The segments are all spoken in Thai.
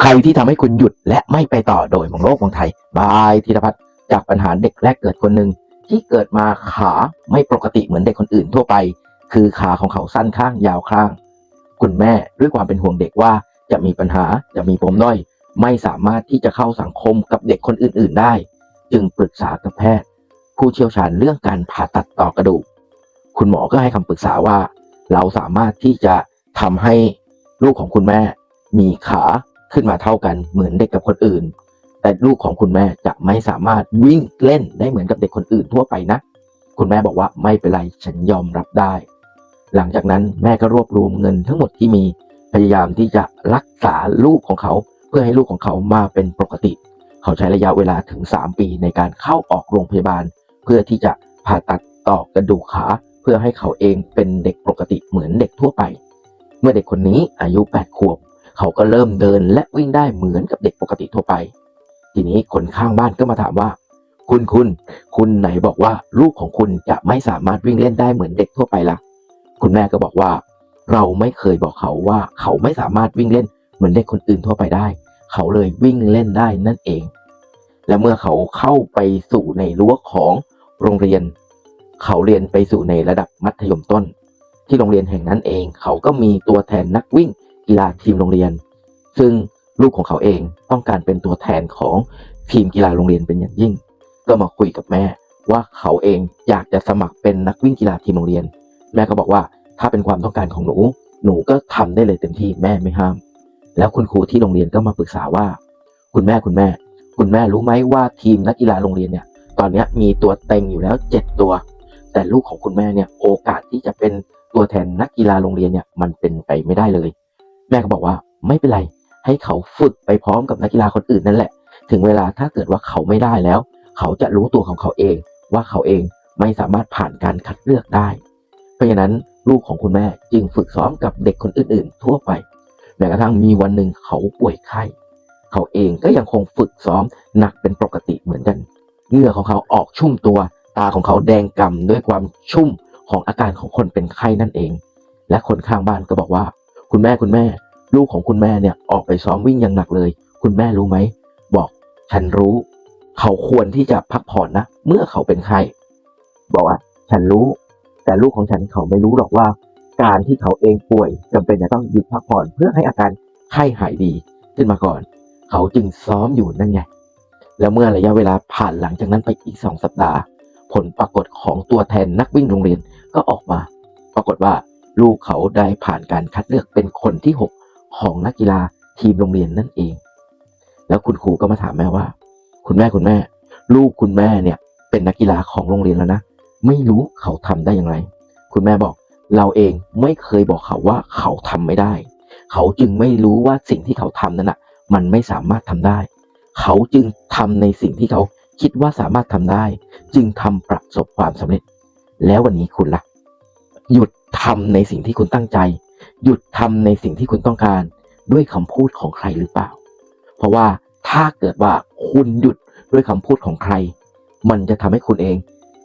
ใครที่ทำให้คุณหยุดและไม่ไปต่อโดยมองโลกมองไทยบายธีรพัฒน์จากปัญหาเด็กแรกเกิดคนหนึ่งที่เกิดมาขาไม่ปกติเหมือนเด็กคนอื่นทั่วไป คือขาของเขาสั้นข้างยาวข้าง คุณแม่ด้วยความเป็นห่วงเด็กว่าจะมีปัญหาจะมีปมด้อย ไม่สามารถที่จะเข้าสังคมกับเด็กคนอื่น ๆ ได้ จึงปรึกษากับแพทย์ ผู้เชี่ยวชาญเรื่องการผ่าตัดต่อกระดูก คุณหมอก็ให้คำปรึกษาว่า เราสามารถที่จะทำให้ลูกของคุณแม่ มีขา ขึ้นมาเท่ากันเหมือนเด็กกับคนอื่น แต่ลูกของคุณแม่จะไม่สามารถวิ่งเล่นได้เหมือนกับเด็กคนอื่นทั่วไปนะคุณแม่บอกว่าไม่เป็นไรฉันยอมรับได้ หลังจากนั้นแม่ก็รวบรวมเงินทั้งหมดที่มีพยายามที่จะรักษาลูกของเขา เพื่อให้ลูกของเขามาเป็นปกติ เขาใช้ระยะเวลาถึง 3 ปีในการเข้าออกโรงพยาบาล เพื่อที่จะผ่าตัดต่อกระดูกขา เพื่อให้เขาเองเป็นเด็กปกติเหมือนเด็กทั่วไป เมื่อเด็กคนนี้อายุ 8 ขวบ เขาก็เริ่มเดินและวิ่งได้เหมือนกับเด็กปกติทั่วไป ทีนี้คนข้างบ้านก็มาถามว่า คุณคุณคุณไหนบอกว่าลูกของคุณจะไม่สามารถวิ่งเล่นได้เหมือนเด็กทั่วไปล่ะ คุณแม่ก็บอกว่า เราไม่เคยบอกเขาว่าเขาไม่สามารถวิ่งเล่นเหมือนเด็กคนอื่นทั่วไปได้ เขาเลยวิ่งเล่นได้นั่นเอง และเมื่อเขาเข้าไปสู่ในรั้วของโรงเรียน เขาเรียนไปสู่ในระดับมัธยมต้น ที่โรงเรียนแห่งนั้นเอง เขาก็มีตัวแทนนักวิ่ง กีฬาทีมโรงเรียน ซึ่งลูกของเขาเองต้องการเป็นตัวแทนของทีมกีฬาโรงเรียนเป็นอย่างยิ่ง ก็มาคุยกับแม่ ว่าเขาเองอยากจะสมัครเป็นนักวิ่งกีฬาทีมโรงเรียน แม่ก็บอกว่าถ้าเป็นความต้องการของหนู หนูก็ทำได้เลยเต็มที่แม่ไม่ห้าม แล้วคุณครูที่โรงเรียนก็มาปรึกษาว่า คุณแม่คุณแม่ คุณแม่รู้ไหมว่าทีมนักกีฬาโรงเรียนเนี่ย ตอนนี้มีตัวเต็งอยู่แล้วเจ็ดตัว แต่ลูกของคุณแม่เนี่ยโอกาสที่จะเป็นตัวแทนนักกีฬาโรงเรียนเนี่ยมันเป็นไปไม่ได้เลย แม่ก็บอกว่าไม่เป็นไร ให้เขาฝึกไปพร้อมกับนักกีฬาคนอื่นนั่นแหละ ถึงเวลาถ้าเกิดว่าเขาไม่ได้แล้ว เขาจะรู้ตัวของเขาเอง ว่าเขาเองไม่สามารถผ่านการคัดเลือกได้ เพราะฉะนั้นลูกของคุณแม่จึงฝึกซ้อมกับเด็กคนอื่น ๆ ทั่วไปแม้กระทั่งมีวันหนึ่งเขาป่วยไข้เขาเองก็ยังคงฝึกซ้อมหนักเป็นปกติเหมือนกันเหงื่อของเขาออกชุ่มตัว ตาของเขาแดงกำ่ำด้วยความชุ่มของอาการของคนเป็นไข้นั่นเอง และคนข้างบ้านก็บอกว่า คุณแม่คุณแม่ ลูกของคุณแม่เนี่ยออกไปซ้อมวิ่งอย่างหนักเลย คุณแม่รู้ไหม บอกฉันรู้ เขาควรที่จะพักผ่อนนะ เมื่อเขาเป็นไข้บอกว่า ฉันรู้ แต่ลูกของฉันเขาไม่รู้หรอกว่า การที่เขาเองป่วยจำเป็นจะต้องหยุดพักผ่อนเพื่อให้อาการไข้หายดีขึ้นมาก่อน เขาจึงซ้อมอยู่นั่นไงแล้วเมื่อระยะเวลาผ่านหลังจากนั้นไปอีกสองสัปดาห์ ผลปรากฏของตัวแทนนักวิ่งโรงเรียนก็ออกมา ปรากฏว่า ลูกเขาได้ผ่านการคัดเลือกเป็นคนที่ 6 ของนักกีฬาทีมโรงเรียนนั่นเอง แล้วคุณครูก็มาถามแม่ว่า คุณแม่คุณแม่ ลูกคุณแม่เนี่ยเป็นนักกีฬาของโรงเรียนแล้วนะ ไม่รู้เขาทำได้อย่างไร คุณแม่บอกเราเองไม่เคยบอกเขาว่าเขาทำไม่ได้ เขาจึงไม่รู้ว่าสิ่งที่เขาทำนั้นอะ มันไม่สามารถทำได้ เขาจึงทำในสิ่งที่เขาคิดว่าสามารถทำได้ จึงทำประสบความสำเร็จ แล้ววันนี้คุณล่ะ หยุด ทำในสิ่งที่คุณตั้งใจ หยุดทำในสิ่งที่คุณต้องการด้วยคำพูดของใครหรือเปล่า เพราะว่าถ้าเกิดว่าคุณหยุดด้วยคำพูดของใคร มันจะทำให้คุณเอง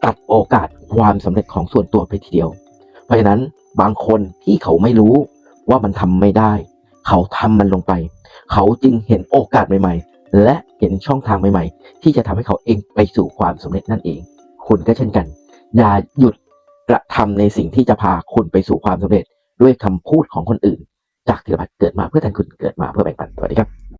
ตัดโอกาสความสำเร็จของส่วนตัวไปทีเดียว เพราะฉะนั้นบางคนที่เขาไม่รู้ว่ามันทำไม่ได้ เขาทำมันลงไป เขาจึงเห็นโอกาสใหม่ๆ และเห็นช่องทางใหม่ๆ ที่จะทำให้เขาเองไปสู่ความสำเร็จนั่นเอง คุณก็เช่นกัน อย่าหยุด กระทำในสิ่งที่จะพาคุณไปสู่ความสำเร็จด้วยคำพูดของคนอื่น จากธีรพัฒน์เกิดมาเพื่อแทนคุณเกิดมาเพื่อแบ่งปันสวัสดีครับ